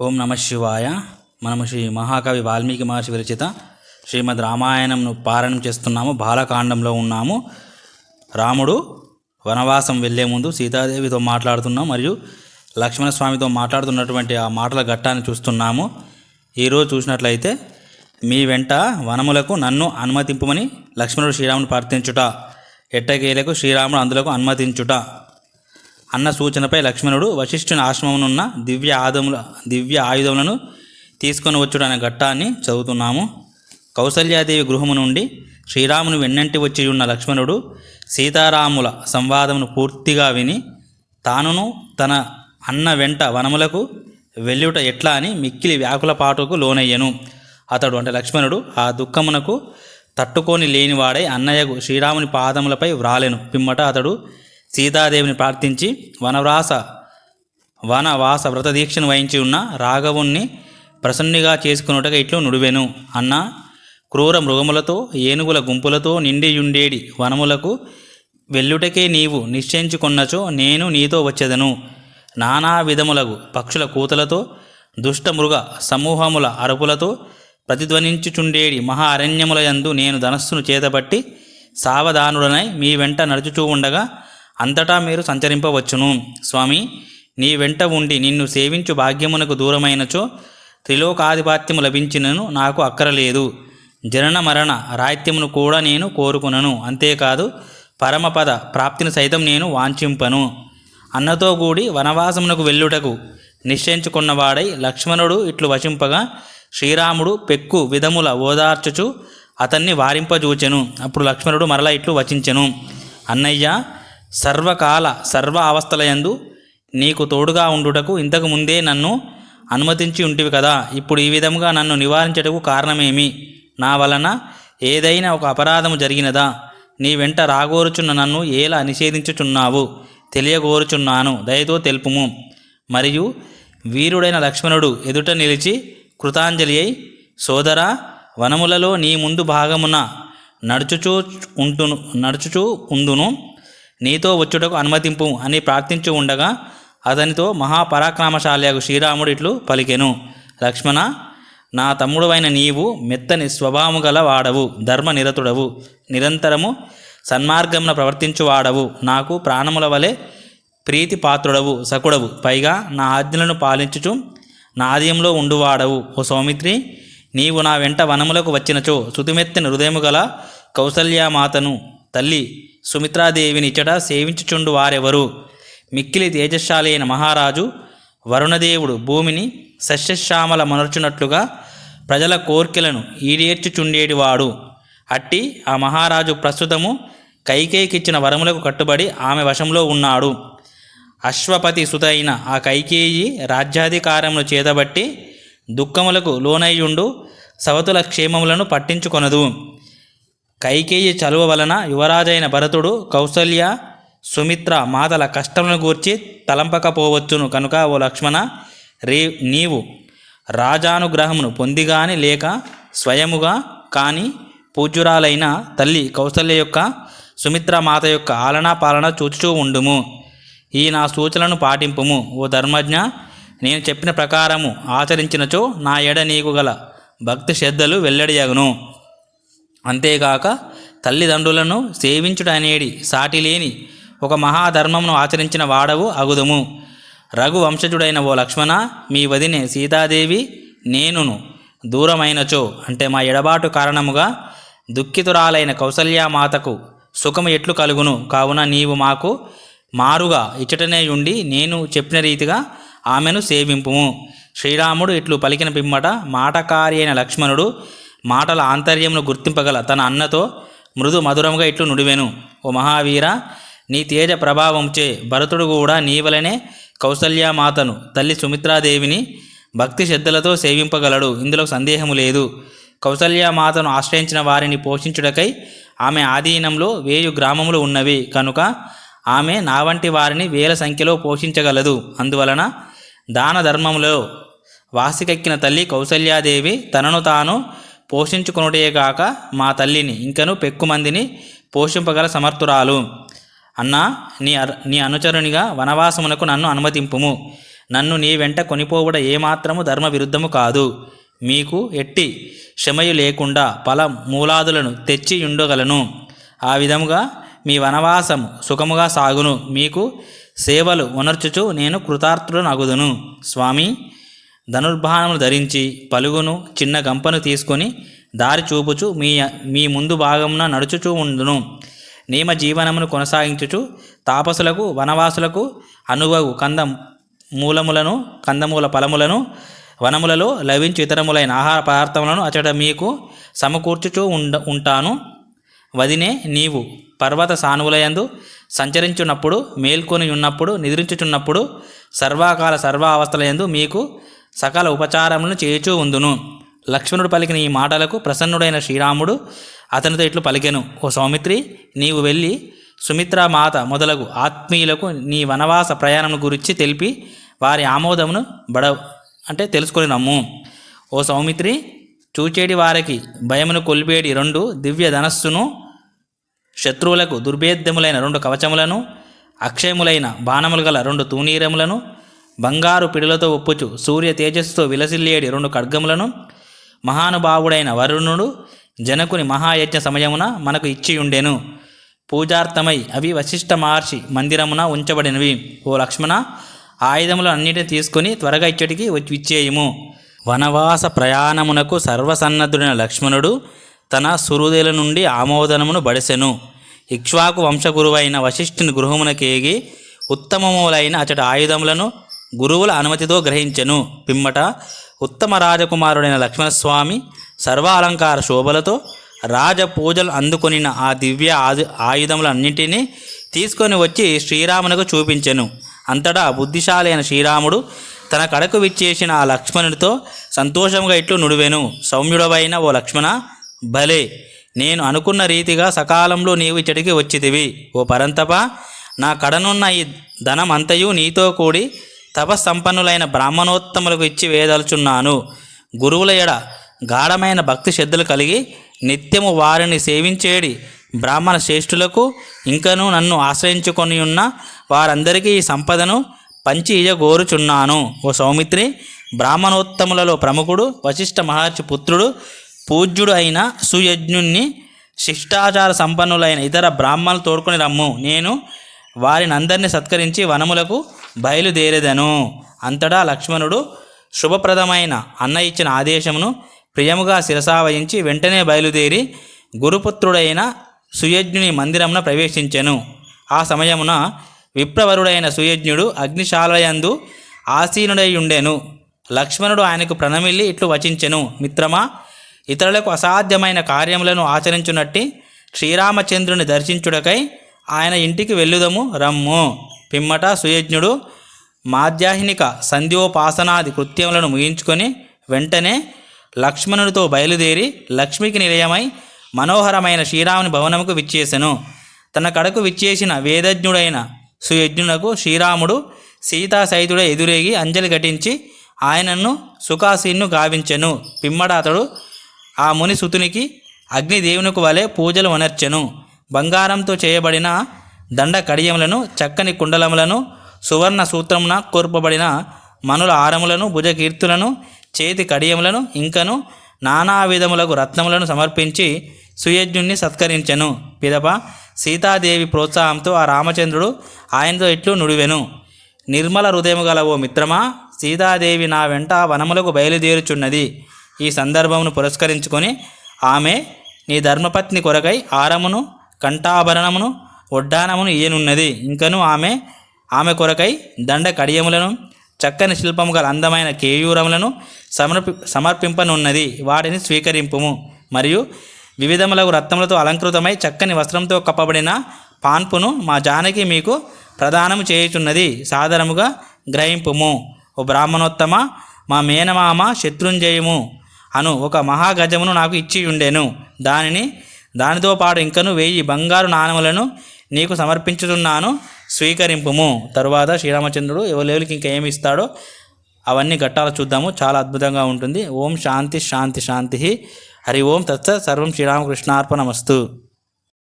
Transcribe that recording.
ఓం నమ శివాయ. మనము శ్రీ మహాకవి వాల్మీకి మహర్షి విరచిత శ్రీమద్ రామాయణంను పారాయణం చేస్తున్నాము. బాలకాండంలో ఉన్నాము. రాముడు వనవాసం వెళ్ళే ముందు సీతాదేవితో మాట్లాడుతున్నాం మరియు లక్ష్మణస్వామితో మాట్లాడుతున్నటువంటి ఆ మాటల ఘట్టాన్ని చూస్తున్నాము. ఈరోజు చూసినట్లయితే మీ వెంట వనములకు నన్ను అనుమతింపమని లక్ష్మణుడు శ్రీరాముని ప్రార్థించుట ఎట్టకేలకు శ్రీరాముడు అందులకు అనుమతించుట అన్న సూచనపై లక్ష్మణుడు వశిష్ఠుని ఆశ్రమమునున్న దివ్య ఆయుధముల దివ్య ఆయుధములను తీసుకొని వచ్చుడు అనే ఘట్టాన్ని చదువుతున్నాము. కౌసల్యాదేవి గృహము నుండి శ్రీరాముని వెన్నంటి వచ్చి ఉన్న లక్ష్మణుడు సీతారాముల సంవాదమును పూర్తిగా విని తానును తన అన్న వెంట వనములకు వెళ్ళుట ఎట్లా అని మిక్కిలి వ్యాకుల పాటుకు లోనయ్యను. అతడు అంటే లక్ష్మణుడు ఆ దుఃఖమునకు తట్టుకొని లేనివాడై అన్నయ్యకు శ్రీరాముని పాదములపై వ్రాలెను. పిమ్మట అతడు సీతాదేవిని ప్రార్థించి వనవాస వనవాస వ్రత దీక్షను వహించి ఉన్న రాఘవుణ్ణి ప్రసన్నిగా చేసుకున్నట్టుగా ఇట్లు నుడివెను. అన్న క్రూర మృగములతో ఏనుగుల గుంపులతో నిండియుండేడి వనములకు వెళ్ళుటకే నీవు నిశ్చయించుకున్నచో నేను నీతో వచ్చేదను. నానా విధములగు పక్షుల కూతలతో దుష్టమృగ సమూహముల అరుపులతో ప్రతిధ్వనించుచుండేడి మహా అరణ్యముల యందు నేను ధనస్సును చేతబట్టి సావధానుడనై మీ వెంట నడుచుచూ ఉండగా అంతటా మీరు సంచరింపవచ్చును. స్వామి నీ వెంట ఉండి నిన్ను సేవించు భాగ్యమునకు దూరమైనచో త్రిలోకాధిపత్యము లభించినను నాకు అక్కరలేదు. జనన మరణ రాహిత్యమును కూడా నేను కోరుకునను. అంతేకాదు పరమపద ప్రాప్తిని సైతం నేను వాంఛింపను. అన్నతో కూడి వనవాసమునకు వెళ్ళుటకు నిశ్చయించుకున్నవాడై లక్ష్మణుడు ఇట్లు వశింపగా శ్రీరాముడు పెక్కు విధముల ఓదార్చుచు అతన్ని వారింపజూచెను. అప్పుడు లక్ష్మణుడు మరల ఇట్లు వచించెను. అన్నయ్య సర్వకాల సర్వ అవస్థలయందు నీకు తోడుగా ఉండుటకు ఇంతకు ముందే నన్ను అనుమతించి ఉంటివి కదా. ఇప్పుడు ఈ విధముగా నన్ను నివారించటకు కారణమేమి? నా వలన ఏదైనా ఒక అపరాధము జరిగినదా? నీ వెంట రాగోరుచున్న నన్ను ఎలా నిషేధించుచున్నావు? తెలియగోరుచున్నాను. దయతో తెలుపుము. మరియు వీరుడైన లక్ష్మణుడు ఎదుట నిలిచి కృతాంజలి అయి సోదరా వనములలో నీ ముందు భాగమున నడుచుచూ ఉంటును నడుచుచూ ఉందును. నీతో వచ్చుటకు అనుమతింపు అని ప్రార్థించి ఉండగా అతనితో మహాపరాక్రమశాలియగు శ్రీరాముడు ఇట్లు పలికెను. లక్ష్మణ నా తమ్ముడువైన నీవు మెత్తని స్వభావము గల వాడవు ధర్మనిరతుడవు నిరంతరము సన్మార్గమున ప్రవర్తించువాడవు నాకు ప్రాణముల వలె ప్రీతి పాత్రుడవు సకుడవు పైగా నా ఆజ్ఞలను పాలించుచు నా ఆదయంలో ఉండువాడవు. ఓ సౌమిత్రి నీవు నా వెంట వనములకు వచ్చినచో శృతిమెత్తని హృదయము గల కౌసల్యామాతను తల్లి సుమిత్రాదేవిని సేవించుచుండు వారెవరు? మిక్కిలి తేజశాలైన అయిన మహారాజు వరుణదేవుడు భూమిని సస్యశ్యామల మనర్చునట్లుగా ప్రజల కోర్కెలను ఈడేర్చుచుండేటివాడు అట్టి ఆ మహారాజు ప్రస్తుతము కైకేయికిచ్చిన వరములకు కట్టుబడి ఆమె వశంలో ఉన్నాడు. అశ్వపతి సుతైన ఆ కైకేయి రాజ్యాధికారమును చేతబట్టి దుఃఖములకు లోనయ్యుండు సవతుల క్షేమములను పట్టించుకొనదు. కైకేయి చలువ వలన యువరాజైన భరతుడు కౌసల్య సుమిత్ర మాతల కష్టములను గూర్చి తలంపకపోవచ్చును కనుక ఓ లక్ష్మణ రే నీవు రాజానుగ్రహమును పొందిగాని లేక స్వయముగా కాని పూజ్యురాలైన తల్లి కౌసల్య యొక్క సుమిత్ర మాత యొక్క ఆలనా పాలన చూచుచూ ఉండుము. ఈ నా సూచనలను పాటింపుము. ఓ ధర్మజ్ఞ నేను చెప్పిన ప్రకారము ఆచరించినచో నా ఎడ నీకు గల భక్తి శ్రద్ధలు వెల్లడియగును. అంతేగాక తల్లిదండ్రులను సేవించుట అనేది సాటి లేని ఒక మహాధర్మమును ఆచరించిన వాడవు అగుదుము. రఘు వంశజుడైన ఓ లక్ష్మణ మీ వదినే సీతాదేవి నేనును దూరమైనచో అంటే మా ఎడబాటు కారణముగా దుఃఖితురాలైన కౌసల్యామాతకు సుఖము ఎట్లు కలుగును? కావున నీవు మాకు మారుగా ఇచ్చటనే ఉండి నేను చెప్పిన రీతిగా ఆమెను సేవింపుము. శ్రీరాముడు ఇట్లు పలికిన పిమ్మట మాటకారి అయిన లక్ష్మణుడు మాటల ఆంతర్యమును గుర్తింపగల తన అన్నతో మృదు మధురంగా ఇట్లు నుడివెను. ఓ మహావీర నీ తేజ ప్రభావంచే భరతుడు కూడా నీవలనే కౌసల్యామాతను తల్లి సుమిత్రాదేవిని భక్తి శ్రద్ధలతో సేవింపగలడు. ఇందులో సందేహము లేదు. కౌసల్యామాతను ఆశ్రయించిన వారిని పోషించుటకై ఆమె ఆధీనంలో వేయు గ్రామములు ఉన్నవి. కనుక ఆమె నా వంటి వారిని వేల సంఖ్యలో పోషించగలదు. అందువలన దాన ధర్మములో వాసికెక్కిన తల్లి కౌసల్యాదేవి తనను తాను పోషించుకొనుటేగాక మా తల్లిని ఇంకను పెక్కుమందిని పోషింపగల సమర్థురాలు. అన్నా నీ అర్ నీ అనుచరునిగా వనవాసమునకు నన్ను అనుమతింపుము. నన్ను నీ వెంట కొనిపోవుట ఏమాత్రము ధర్మ విరుద్ధము కాదు. మీకు ఎట్టి క్షమయు లేకుండా పల మూలాదులను తెచ్చి ఉండగలను ఆ విధముగా మీ వనవాసము సుఖముగా సాగును. మీకు సేవలు ఉనర్చుచు నేను కృతార్థుడు అగుదును స్వామి ధనుర్బాణములు ధరించి పలుగును చిన్న గంపను తీసుకొని దారి చూపుచు మీ మీ ముందు భాగమున నడుచుచూ ఉండును. నియమ జీవనమును కొనసాగించుచు తాపసులకు వనవాసులకు అనువగు కంద మూలములను కందమూల ఫలములను వనములలో లభించు ఇతరములైన ఆహార పదార్థములను అచట మీకు సమకూర్చుచూ ఉండ ఉంటాను. వదినే నీవు పర్వత సానువులయందు సంచరించున్నప్పుడు మేల్కొని ఉన్నప్పుడు నిద్రించుచున్నప్పుడు సర్వాకాల సర్వ అవస్థలయందు మీకు సకల ఉపచారములను చేయుచూ ఉందును. లక్ష్మణుడు పలికిన ఈ మాటలకు ప్రసన్నుడైన శ్రీరాముడు అతనితో ఇట్లు పలికెను. ఓ సౌమిత్రి నీవు వెళ్ళి సుమిత్రా మాత మొదలగు ఆత్మీయులకు నీ వనవాస ప్రయాణం గురించి తెలిపి వారి ఆమోదమును బడ అంటే తెలుసుకొని నమ్ము ఓ సౌమిత్రి చూచేటి వారికి భయమును కొల్పేటి రెండు దివ్య ధనస్సును శత్రువులకు దుర్భేద్యములైన రెండు కవచములను అక్షయములైన బాణములు గల రెండు తూనీరములను బంగారు పిడులతో ఒప్పుచు. సూర్య తేజస్సుతో విలసిల్లేడి రెండు ఖడ్గములను. మహానుభావుడైన వరుణుడు జనకుని మహాయజ్ఞ సమయమున మనకు ఇచ్చి ఉండెను పూజార్థమై అవి వశిష్ఠ మహర్షి మందిరమున ఉంచబడినవి. ఓ లక్ష్మణ ఆయుధములు అన్నిటిని తీసుకొని త్వరగా ఇచ్చటికి వచ్చి ఇచ్చేయము వనవాస ప్రయాణమునకు సర్వసన్నద్ధుడైన లక్ష్మణుడు తన సురుదేల నుండి ఆమోదనమును బడిసెను. ఇక్ష్వాకు వంశగురువైన వశిష్ఠుని గృహమునకేగి ఉత్తమములైన అతడి ఆయుధములను గురువుల అనుమతితో గ్రహించెను. పిమ్మట ఉత్తమ రాజకుమారుడైన లక్ష్మణస్వామి సర్వాలంకార శోభలతో రాజ పూజలు అందుకొనిన ఆ దివ్య ఆది ఆయుధములన్నింటినీ తీసుకొని వచ్చి శ్రీరామునకు చూపించెను. అంతటా బుద్ధిశాలి అయిన శ్రీరాముడు తన కడకు విచ్చేసిన ఆ లక్ష్మణుడితో సంతోషంగా ఇట్లు నుడివెను. సౌమ్యుడవైన ఓ లక్ష్మణ భలే! నేను అనుకున్న రీతిగా సకాలంలో నీవు ఇచ్చటికి వచ్చితివి. ఓ పరంతప నా కడనున్న ఈ ధనం అంతయు నీతో కూడి తపస్సంపన్నులైన బ్రాహ్మణోత్తములకు ఇచ్చి వేదలుచున్నాను. గురువుల ఎడ గాఢమైన భక్తి శ్రద్ధలు కలిగి నిత్యము వారిని సేవించేడి బ్రాహ్మణ శ్రేష్ఠులకు ఇంకనూ నన్ను ఆశ్రయించుకొని ఉన్న వారందరికీ ఈ సంపదను పంచి ఇయ్యగోరుచున్నాను. ఓ సౌమిత్రి బ్రాహ్మణోత్తములలో ప్రముఖుడు వశిష్ఠ మహర్షి పుత్రుడు పూజ్యుడు అయిన సుయజ్ఞుణ్ణి శిష్టాచార సంపన్నులైన ఇతర బ్రాహ్మణులు తోడుకొని రమ్ము. నేను వారిని అందరినీ సత్కరించి వనములకు బయలుదేరేదను. అంతటా లక్ష్మణుడు శుభప్రదమైన అన్న ఇచ్చిన ఆదేశమును ప్రియముగా శిరసావహించి వెంటనే బయలుదేరి గురుపుత్రుడైన సుయజ్ఞుని మందిరమున ప్రవేశించెను. ఆ సమయమున విప్రవరుడైన సుయజ్ఞుడు అగ్నిశాలయందు ఆసీనుడై ఉండెను లక్ష్మణుడు ఆయనకు ప్రణమిల్లి ఇట్లు వచించెను. మిత్రమా ఇతరులకు అసాధ్యమైన కార్యములను ఆచరించునట్టి శ్రీరామచంద్రుని దర్శించుడకై ఆయన ఇంటికి వెళ్ళుదము రమ్ము. పిమ్మట సుయజ్ఞుడు మాధ్యాహ్నిక సంధ్యోపాసనాది కృత్యములను ముగించుకొని వెంటనే లక్ష్మణుడితో బయలుదేరి లక్ష్మికి నిలయమై మనోహరమైన శ్రీరాముని భవనముకు విచ్చేసెను. తన కడకు విచ్చేసిన వేదజ్ఞుడైన సుయజ్ఞునకు శ్రీరాముడు సీతాసైతుడ ఎదురేగి అంజలి ఘటించి ఆయనను సుఖాసీన్ను గావించెను. పిమ్మడ అతడు ఆ ముని సుతునికి అగ్నిదేవునికి వలె పూజలు వనర్చెను. బంగారంతో చేయబడిన దండ కడియములను చక్కని కుండలములను సువర్ణ సూత్రమున కోర్పబడిన మనుల ఆరములను భుజకీర్తులను చేతి కడియములను ఇంకను నానా విధములకు రత్నములను సమర్పించి సుయజ్ఞుణ్ణి సత్కరించెను. పిదప సీతాదేవి ప్రోత్సాహంతో ఆ రామచంద్రుడు ఆయనతో ఇట్లు నుడివెను. నిర్మల హృదయము గల ఓ మిత్రమా సీతాదేవి నా వెంట వనములకు బయలుదేరుచున్నది. ఈ సందర్భమును పురస్కరించుకొని ఆమె నీ ధర్మపత్ని కొరకై ఆరమును కంఠాభరణమును ఒడ్డానమును ఇయ్యనున్నది ఇంకను ఆమె ఆమె కొరకై దండ కడియములను చక్కని శిల్పము గల అందమైన కేయూరములను సమర్పి సమర్పింపనున్నది. వాటిని స్వీకరింపుము. మరియు వివిధములకు రత్నములతో అలంకృతమై చక్కని వస్త్రంతో కప్పబడిన పాన్పును మా జానకి మీకు ప్రదానము చేయుచున్నది. సాదరముగా గ్రహింపుము. ఓ బ్రాహ్మణోత్తమ మా మేనమామ శత్రుంజయము అను ఒక మహాగజమును నాకు ఇచ్చి ఉండెను దానిని దానితో పాటు ఇంకను వెయ్యి బంగారు నాణములను నీకు సమర్పించుతున్నాను స్వీకరింపుము. తరువాత శ్రీరామచంద్రుడు ఎవరెవరికి ఇంకా ఏమి ఇస్తాడో అవన్నీ ఘట్టాలు చూద్దాము. చాలా అద్భుతంగా ఉంటుంది. ఓం శాంతి శాంతి శాంతి. హరి ఓం తత్సత్. సర్వం శ్రీరామకృష్ణార్పణమస్తు.